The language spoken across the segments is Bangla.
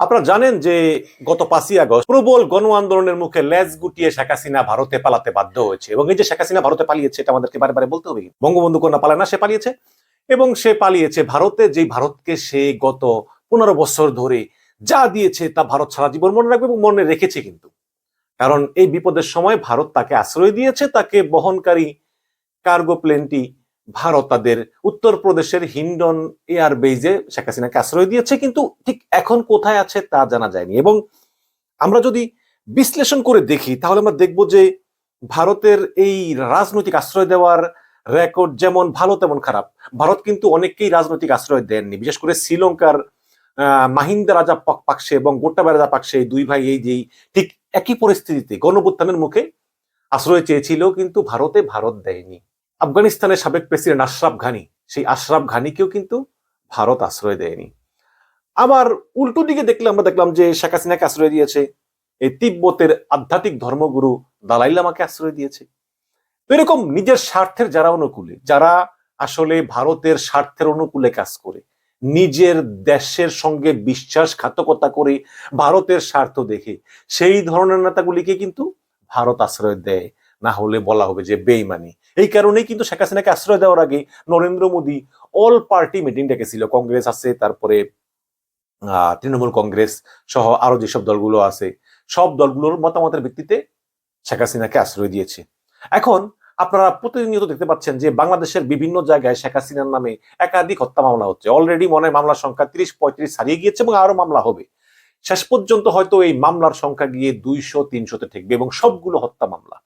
আপনারা জানেন যে গত পাঁচই আগস্ট প্রবল গণ আন্দোলনের মুখে লেজ গুটিয়ে শেখ হাসিনা ভারতে পালাতে বাধ্য হয়েছে। এবং এই যে শেখ হাসিনা ভারতে পালিয়েছে, এটা আমাদেরকে বারে বারে বলতে হবে। বঙ্গবন্ধু কন্যা পালায় না, সে পালিয়েছে। এবং সে পালিয়েছে ভারতে, যেই ভারতকে সে গত পনেরো বছর ধরে যা দিয়েছে তা ভারত সারা জীবন মনে রাখবে এবং মনে রেখেছে কিন্তু। কারণ এই বিপদের সময় ভারত তাকে আশ্রয় দিয়েছে, তাকে বহনকারী কার্গো প্লেনটি ভারত তাদের উত্তরপ্রদেশের হিন্ডন এয়ারবেজে শেখ হাসিনাকে আশ্রয় দিয়েছে, কিন্তু ঠিক এখন কোথায় আছে তা জানা যায়নি। এবং আমরা যদি বিশ্লেষণ করে দেখি, তাহলে আমরা দেখব যে ভারতের এই রাজনৈতিক আশ্রয় দেওয়ার রেকর্ড যেমন ভালো তেমন খারাপ। ভারত কিন্তু অনেককেই রাজনৈতিক আশ্রয় দেননি, বিশেষ করে শ্রীলঙ্কার মাহিন্দা রাজা পাক- পাকসে এবং গোটাবাই রাজা পাকসে দুই ভাই এই যেই ঠিক একই পরিস্থিতিতে গণভুত্থানের মুখে আশ্রয় চেয়েছিল, কিন্তু ভারতে ভারত দেয়নি। আফগানিস্তানের সাবেক প্রেসিডেন্ট আশরাফ ঘানি, সেই আশরাফ ঘানিকেও কিন্তু ভারত আশ্রয় দেয়নি। আবার উল্টো দিকে দেখলে আমরা দেখলাম যে শেখ হাসিনাকে আশ্রয় দিয়েছে, এই তিব্বতের আধ্যাত্মিক ধর্মগুরু দালাই লামাকে আশ্রয় দিয়েছে। তো এরকম নিজের স্বার্থের যারা অনুকূলে, যারা আসলে ভারতের স্বার্থের অনুকূলে কাজ করে, নিজের দেশের সঙ্গে বিশ্বাসঘাতকতা করে ভারতের স্বার্থ দেখে, সেই ধরনের নেতাগুলিকে কিন্তু ভারত আশ্রয় দেয়। না হলে বলা হবে যে বেইমানি। এই কারণেই কিন্তু শেখ হাসিনাকে আশ্রয় দেওয়ার আগে Narendra Modi all party meeting ডেকেছিল। কংগ্রেস আছে, তারপরে তৃণমূল কংগ্রেস সহ আরও যেসব দলগুলো আছে, সব দলগুলোর মতামতের ভিত্তিতে শেখ হাসিনাকে আশ্রয় দিয়েছে। এখন আপনারা প্রতিনিয়ত দেখতে পাচ্ছেন যে বাংলাদেশের বিভিন্ন জায়গায় শেখ হাসিনার নামে একাধিক হত্যা মামলা হচ্ছে। অলরেডি মনে মামলার সংখ্যা তিরিশ, পঁয়ত্রিশ ছাড়িয়ে গিয়েছে এবং আরও মামলা হবে। শেষ পর্যন্ত হয়তো এই মামলার সংখ্যা গিয়ে দুইশো, তিনশোতে ঠেকবে এবং সবগুলো হত্যা মামলা।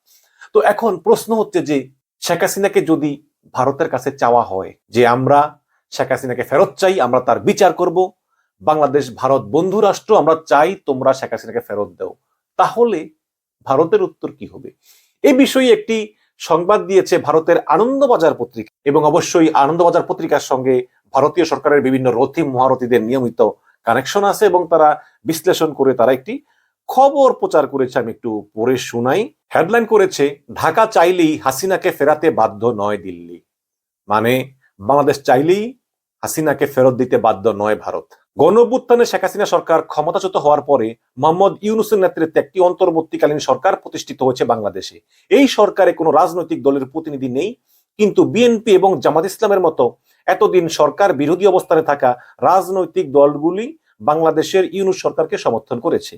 তো এখন প্রশ্ন হচ্ছে যে শেখ হাসিনাকে যদি ভারতের কাছে চাওয়া হয় যে আমরা শেখ হাসিনাকে ফেরত চাই, আমরা তার বিচার করব, বাংলাদেশ, ভারত বন্ধু রাষ্ট্র, আমরা চাই তোমরা শেখ হাসিনাকে ফেরত দাও, তাহলে ভারতের উত্তর কি হবে? এই বিষয়ে একটি সংবাদ দিয়েছে ভারতের আনন্দবাজার পত্রিকা এবং অবশ্যই আনন্দবাজার পত্রিকার সঙ্গে ভারতীয় সরকারের বিভিন্ন রথী মহারথীদের নিয়মিত কানেকশন আছে এবং তারা বিশ্লেষণ করে তারা একটি খবর প্রচার করেছে, আমি একটু পড়ে শোনাই। হেডলাইন করেছে, ঢাকা চাইলেই হাসিনাকে ফেরাতে বাধ্য নয় দিল্লি। মানে বাংলাদেশ চাইলেই হাসিনাকে ফেরত দিতে বাধ্য নয় ভারত। গণঅভ্যুত্থানে শেখ হাসিনা সরকার ক্ষমতাচ্যুত হওয়ার পরে মোহাম্মদ ইউনুসের নেতৃত্বে একটি অন্তর্বর্তীকালীন সরকার প্রতিষ্ঠিত হয়েছে বাংলাদেশে। এই সরকারে কোনো রাজনৈতিক দলের প্রতিনিধি নেই, কিন্তু বিএনপি এবং জামাত ইসলামের মতো এতদিন সরকার বিরোধী অবস্থানে থাকা রাজনৈতিক দলগুলি বাংলাদেশের ইউনুস সরকারকে সমর্থন করেছে।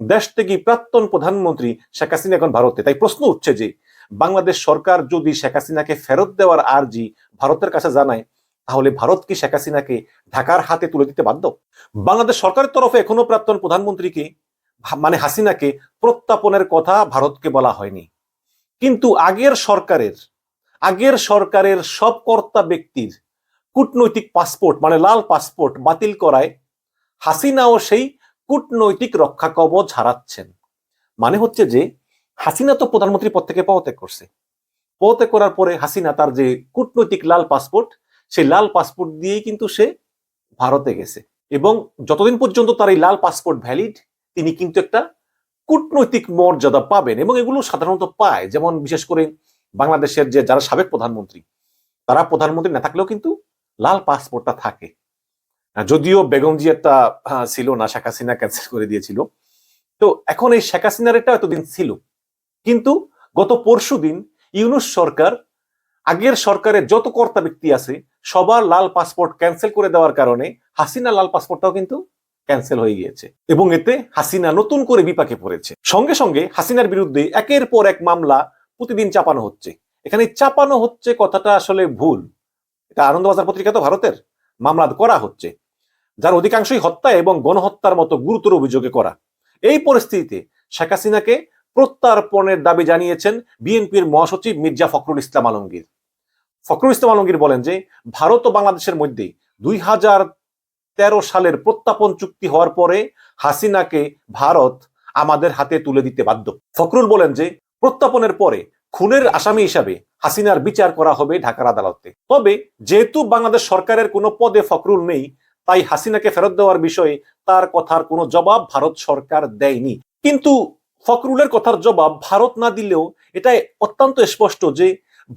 দেশ থেকে প্রাক্তন প্রধানমন্ত্রী শেখ হাসিনা এখন ভারতে। তাই প্রশ্ন উঠছে যে, বাংলাদেশ সরকার যদি শেখ হাসিনাকে ফেরত দেওয়ার আর্জি ভারতের কাছে জানায়, তাহলে ভারত কি শেখ হাসিনাকে ঢাকার হাতে তুলে দিতে বাধ্য? বাংলাদেশ সরকারের তরফে এখনও প্রাক্তন প্রধানমন্ত্রীকে মানে হাসিনাকে প্রত্যাপনের কথা ভারতকে বলা হয়নি। কিন্তু আগের সরকারের আগের সরকারের সব কর্তা ব্যক্তির কূটনৈতিক পাসপোর্ট মানে লাল পাসপোর্ট বাতিল করায় হাসিনাও সেই কূটনৈতিক রক্ষা কবচ হারাচ্ছেন। মানে হচ্ছে যে, হাসিনা তো প্রধানমন্ত্রী পদ থেকে পদত্যাগ করছে। পদত্যাগ করার পরে হাসিনা তার যে কূটনৈতিক লাল পাসপোর্ট, সেই লাল পাসপোর্ট দিয়েই কিন্তু সে ভারতে গেছে। এবং যতদিন পর্যন্ত তার এই লাল পাসপোর্ট ভ্যালিড, তিনি কিন্তু একটা কূটনৈতিক মর্যাদা পাবেন এবং এগুলো সাধারণত পায়। যেমন বিশেষ করে বাংলাদেশের যে যারা সাবেক প্রধানমন্ত্রী, তারা প্রধানমন্ত্রী না থাকলেও কিন্তু লাল পাসপোর্টটা থাকে। যদিও বেগম জিয়ারটা ছিল না, শেখ হাসিনা ক্যান্সেল করে দিয়েছিল। তো এখন এই শেখ হাসিনার এটা এতদিন ছিল। কিন্তু গত পরশু দিন ইউনুস সরকার, আগের সরকারের যত কর্তা ব্যক্তি আছে, সবার লাল পাসপোর্ট ক্যান্সেল করে দেওয়ার কারণে হাসিনা লাল পাসপোর্টটাও কিন্তু ক্যান্সেল হয়ে গিয়েছে। এবং এতে হাসিনা নতুন করে বিপাকে পড়েছে। সঙ্গে সঙ্গে হাসিনার বিরুদ্ধে একের পর এক মামলা প্রতিদিন চাপানো হচ্ছে। এখানে চাপানো হচ্ছে কথাটা আসলে ভুল। এটা আনন্দবাজার পত্রিকা তো ভারতের। মামলা করা হচ্ছে। যার অধিকাংশই হত্যা এবং গণহত্যার মতো গুরুতর অভিযোগে করা। এই পরিস্থিতিতে শেখ হাসিনাকে প্রত্যার্পণের দাবি জানিয়েছেন বিএনপির মহাসচিব মির্জা ফখরুল ইসলাম আলমগীর। ফখরুল ইসলাম আলমগীর বলেন যে, ভারত ও বাংলাদেশের মধ্যে দুই হাজার তেরো সালের প্রত্যাপন চুক্তি হওয়ার পরে হাসিনাকে ভারত আমাদের হাতে তুলে দিতে বাধ্য। ফখরুল বলেন যে, প্রত্যাপনের পরে খুনের আসামি হিসাবে হাসিনার বিচার করা হবে ঢাকার আদালতে। তবে যেহেতু বাংলাদেশ সরকারের কোনো পদে ফখরুল নেই তাই হাসিনাকে ফেরত দেওয়ার বিষয়ে তার কথার কোনো জবাব ভারত সরকার দেয়নি। কিন্তু ফখরুলের কথার জবাব ভারত না দিলেও এটাই অত্যন্ত স্পষ্ট যে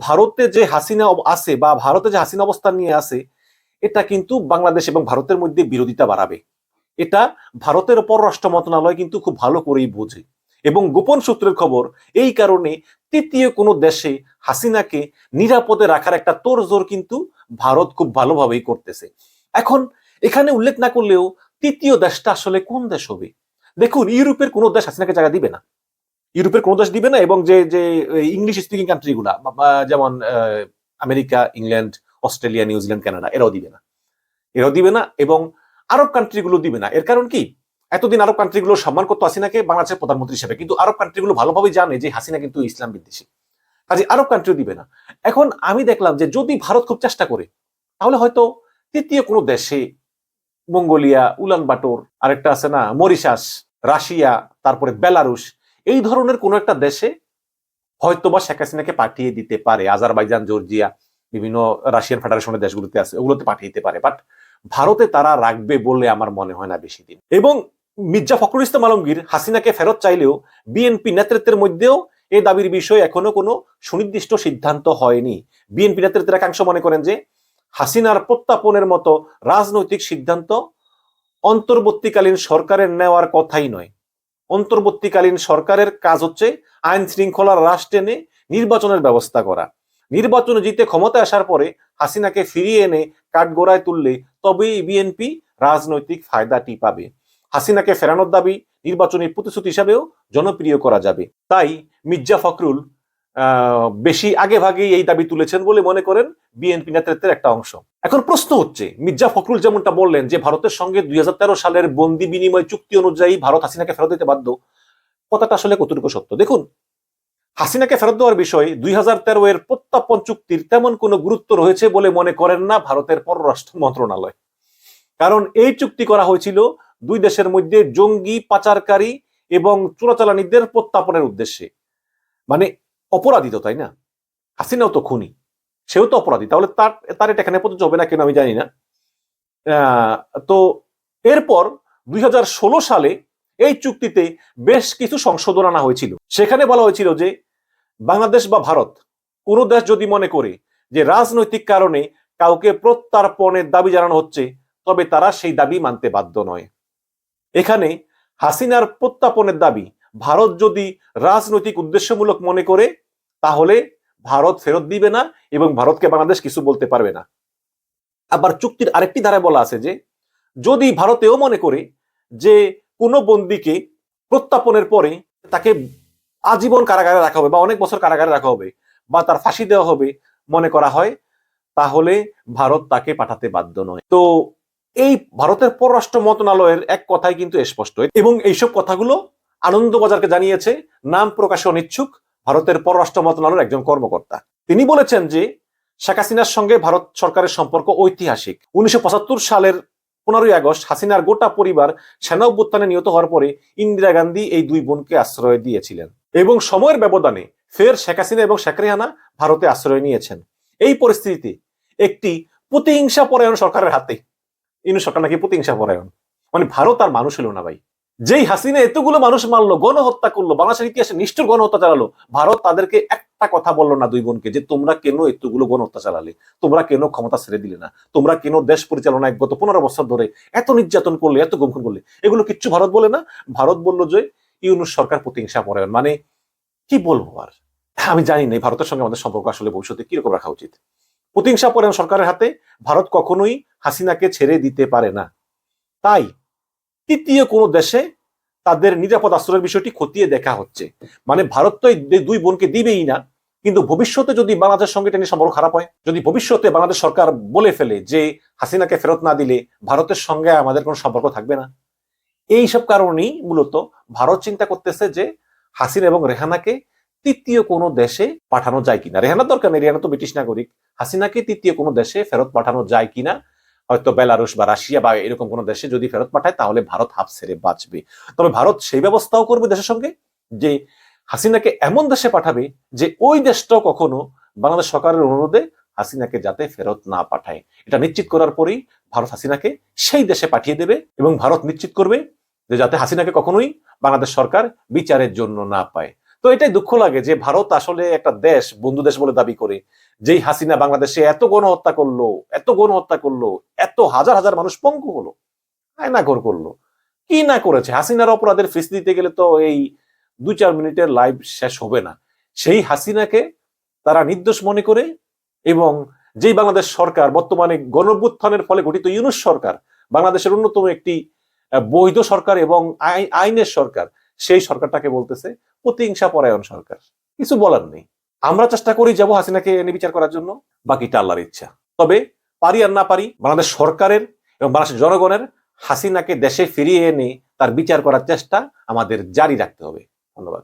ভারতে যে হাসিনা আছে বা ভারতে যে হাসিনা অবস্থান নিয়ে আছে, এটা কিন্তু বাংলাদেশ এবং ভারতের মধ্যে বিরোধিতা বাড়াবে। এটা ভারতের পররাষ্ট্র মন্ত্রণালয় কিন্তু খুব ভালো করেই বোঝে। এবং গোপন সূত্রের খবর, এই কারণে তৃতীয় কোনো দেশে হাসিনাকে নিরাপদে রাখার একটা তোড়জোড় কিন্তু ভারত খুব ভালোভাবেই করতেছে। এখন এখানে উল্লেখ না করলেও তৃতীয় দেশটা আসলে কোন দেশ হবে? দেখুন, ইউরোপের কোনো দেশ হাসিনাকে জায়গা দিবে না। ইউরোপের কোনো দেশ দিবে না এবং যে যে ইংলিশ স্পিকিং কান্ট্রিগুলা যেমন America England Australia New Zealand Canada এরাও দিবে না। এরাও দিবে না এবং আরব কান্ট্রিগুলো দিবে না। এর কারণ কি? এতদিন আরব কান্ট্রিগুলো সম্মান করতো হাসিনাকে বাংলাদেশের প্রধানমন্ত্রী হিসেবে। কিন্তু আরব কান্ট্রিগুলো ভালোভাবে জানে যে হাসিনা কিন্তু ইসলাম বিদ্বেষী। কাজে আরব কান্ট্রিও দিবে না। এখন আমি দেখলাম যে যদি ভারত খুব চেষ্টা করে, তাহলে হয়তো তৃতীয় কোনো দেশে মঙ্গোলিয়া, উলান বাটোর, আরেকটা আছে না, মরিশাস, রাশিয়া, তারপরে বেলারুশ, এই ধরনের কোনো একটা দেশে হয়তোবা শেখ হাসিনাকে পাঠিয়ে দিতে পারে, আজারবাইজান, জর্জিয়া, বিভিন্ন রাশিয়ান ফেডারেশনের দেশগুলোতে আছে, ওগুলোতে পাঠিয়ে দিতে পারে, বাট ভারতে তারা রাখবে বলে আমার মনে হয় না বেশি দিন। এবং মির্জা ফখরুল ইসলাম আলমগীর হাসিনাকে ফেরত চাইলেও বিএনপি নেতৃত্বের মধ্যেও এই দাবির বিষয়ে এখনও কোনো সুনির্দিষ্ট সিদ্ধান্ত হয়নি। বিএনপি নেতৃত্বের একাংশ মনে করেন যে হাসিনার প্রত্যাপনের মতো রাজনৈতিক সিদ্ধান্ত অন্তর্বর্তীকালীন সরকারের নেওয়ার কথাই নয়। অন্তর্বর্তীকালীন সরকারের কাজ হচ্ছে আইন শৃঙ্খলার হ্রাস টেনে নির্বাচনের ব্যবস্থা করা। নির্বাচনে জিতে ক্ষমতা আসার পরে হাসিনাকে ফিরিয়ে এনে কাঠগোড়ায় তুললে তবেই বিএনপি রাজনৈতিক ফায়দাটি পাবে। হাসিনাকে ফেরানোর দাবি নির্বাচনী প্রতিশ্রুতি হিসাবেও জনপ্রিয় করা যাবে। তাই মির্জা ফখরুল বেশি আগে ভাগেই এই দাবি তুলেছেন বলে মনে করেন বিএনপি নেতৃত্বের একটা অংশ। এখন প্রশ্ন হচ্ছে, মির্জা ফখরুল যেমনটা বললেন যে, ভারতের সঙ্গে দুই হাজার তেরো সালের বন্দি বিনিময় চুক্তি অনুযায়ী ভারত হাসিনাকে ফেরত দিতে বাধ্য। কথাটা আসলে কতটুকু সত্য? দেখুন, হাসিনাকে ফেরত দেওয়ার বিষয়ে দুই হাজার তেরো এর প্রত্যাপন চুক্তির তেমন কোনো গুরুত্ব রয়েছে বলে মনে করেন না ভারতের পররাষ্ট্র মন্ত্রণালয়। কারণ এই চুক্তি করা হয়েছিল দুই দেশের মধ্যে জঙ্গি পাচারকারী এবং চোরাচালানিদের প্রত্যাপনের উদ্দেশ্যে। মানে অপরাধী তো, তাই না? হাসিনাও তো খুনি, সেও তো অপরাধী। তাহলে তার তার এটা এখানে প্রযোজ্য হবে না কেন আমি জানি না। তো এরপর দুই হাজার ষোলো সালে এই চুক্তিতে বেশ কিছু সংশোধন আনা হয়েছিল। সেখানে বলা হয়েছিল যে বাংলাদেশ বা ভারত কোনো দেশ যদি মনে করে যে রাজনৈতিক কারণে কাউকে প্রত্যার্পণের দাবি জানানো হচ্ছে, তবে তারা সেই দাবি মানতে বাধ্য নয়। এখানে হাসিনার প্রত্যাপনের দাবি ভারত যদি রাজনৈতিক উদ্দেশ্যমূলক মনে করে, তাহলে ভারত ফেরত দিবে না এবং ভারতকে বাংলাদেশ কিছু বলতে পারবে না। আবার চুক্তির আরেকটি ধারায় বলা আছে যে, যদি ভারতেও মনে করে যে কোনো বন্দিকে প্রত্যাপনের পরে তাকে আজীবন কারাগারে রাখা হবে বা অনেক বছর কারাগারে রাখা হবে বা তার ফাঁসি দেওয়া হবে মনে করা হয়, তাহলে ভারত তাকে পাঠাতে বাধ্য নয়। তো এই ভারতের পররাষ্ট্র মন্ত্রণালয়ের এক কথাই কিন্তু স্পষ্ট। এবং এইসব কথাগুলো আনন্দবাজারকে জানিয়েছে, নাম প্রকাশে অনিচ্ছুক ভারতের পররাষ্ট্র মন্ত্রণালয়ের একজন কর্মকর্তা। তিনি বলেছেন যে, শেখ হাসিনার সঙ্গে ভারত সরকারের সম্পর্ক ঐতিহাসিক। উনিশশো পঁচাত্তর সালের পনেরোই আগস্ট হাসিনার গোটা পরিবার সেনা অভ্যুত্থানে নিহত হওয়ার পরে ইন্দিরা গান্ধী এই দুই বোনকে আশ্রয় দিয়েছিলেন এবং সময়ের ব্যবধানে ফের শেখ হাসিনা এবং শেখ রেহানা ভারতে আশ্রয় নিয়েছেন। এই পরিস্থিতিতে একটি প্রতিহিংসা পরায়ণ সরকারের হাতে। ইনু সরকার নাকি প্রতিহিংসা পরায়ণ মানে ভারত আর মানুষ হলো না ভাই। যেই হাসিনা এতগুলো মানুষ মারলো, গণহত্যা করল, বাংলাদেশের ইতিহাসে নিষ্ঠুর গণহত্যা চালালো, ভারত তাদেরকে একটা কথা বলল না দুই বোনকে যে তোমরা কেন এতগুলো গণহত্যা চালালে? তোমরা কেন ক্ষমতা ছেড়ে দিলে না? তোমরা কেন দেশ পরিচালনায় গত পনেরো বছর ধরে এত নির্যাতন করলে, এত গুমখুন করলে? এগুলো কিচ্ছু ভারত বলে না। ভারত বলল যে ইউনুস সরকার প্রতিহিংসা পরায়ণ মানে কি বলব আর? আমি জানি না ভারতের সঙ্গে আমাদের সম্পর্ক আসলে ভবিষ্যতে কীরকম রাখা উচিত? প্রতিহিংসা পরায়ণ সরকারের হাতে, ভারত কখনোই হাসিনাকে ছেড়ে দিতে পারে না। তাই তৃতীয় কোনো দেশে তাদের নিরাপদ আশ্রয়ের বিষয়টি খতিয়ে দেখা হচ্ছে। মানে ভারত তো দুই বোনকে দিবেই না, কিন্তু ভবিষ্যতে যদি বাংলাদেশের সঙ্গে টেনে সম্পর্ক খারাপ হয়, যদি ভবিষ্যতে বাংলাদেশ সরকার বলে ফেলে যে হাসিনাকে ফেরত না দিলে ভারতের সঙ্গে আমাদের কোনো সম্পর্ক থাকবে না। এই সব কারণেই মূলত ভারত চিন্তা করতেছে যে হাসিনা এবং রেহানাকে তৃতীয় কোনো দেশে পাঠানো যায় কিনা। রেহানার দরকার নেই, রেহানা তো ব্রিটিশ নাগরিক। হাসিনাকে তৃতীয় কোনো দেশে ফেরত পাঠানো যায় কিনা হয়তো বেলারুশ বা রাশিয়া বা এরকম কোনো দেশে যদি ফেরত পাঠায়, তাহলে ভারত হাফ ছেড়ে বাঁচবে। তবে ভারত সেই ব্যবস্থাও করবে দেশের সঙ্গে, যে হাসিনাকে এমন দেশে পাঠাবে যে ওই দেশটাও কখনো বাংলাদেশ সরকারের অনুরোধে হাসিনাকে যাতে ফেরত না পাঠায়। এটা নিশ্চিত করার পরেই ভারত হাসিনাকে সেই দেশে পাঠিয়ে দেবে এবং ভারত নিশ্চিত করবে যে যাতে হাসিনাকে কখনোই বাংলাদেশ সরকার বিচারের জন্য না পায়। তো এটাই দুঃখ লাগে যে ভারত আসলে একটা দেশ, বন্ধু দেশ বলে দাবি করে। যেই হাসিনা বাংলাদেশে এত গণহত্যা করল, এত গণহত্যা করল, এত হাজার হাজার মানুষ পঙ্গু হলো আয়না ঘর করল, কি না করেছে? হাসিনার অপরাধের ফিস দিতে গেলে তো এই দু চার মিনিটের লাইভ শেষ হবে না। সেই হাসিনাকে তারা নির্দোষ মনে করে এবং যেই বাংলাদেশ সরকার বর্তমানে গণভ্যুত্থানের ফলে গঠিত ইউনুস সরকার, বাংলাদেশের অন্যতম একটি বৈধ সরকার এবং আই- আইনের সরকার সেই সরকারটাকে বলতেছে, প্রতিহিংসা পরায়ণ সরকার। কিছু বলার নেই। আমরা চেষ্টা করি যাব হাসিনাকে এনে বিচার করার জন্য বাকিটা আল্লাহর ইচ্ছা। তবে পারি আর না পারি, বাংলাদেশ সরকারের এবং বাংলাদেশের জনগণের হাসিনাকে দেশে ফিরিয়ে এনে তার বিচার করার চেষ্টা আমাদের জারি রাখতে হবে। ধন্যবাদ।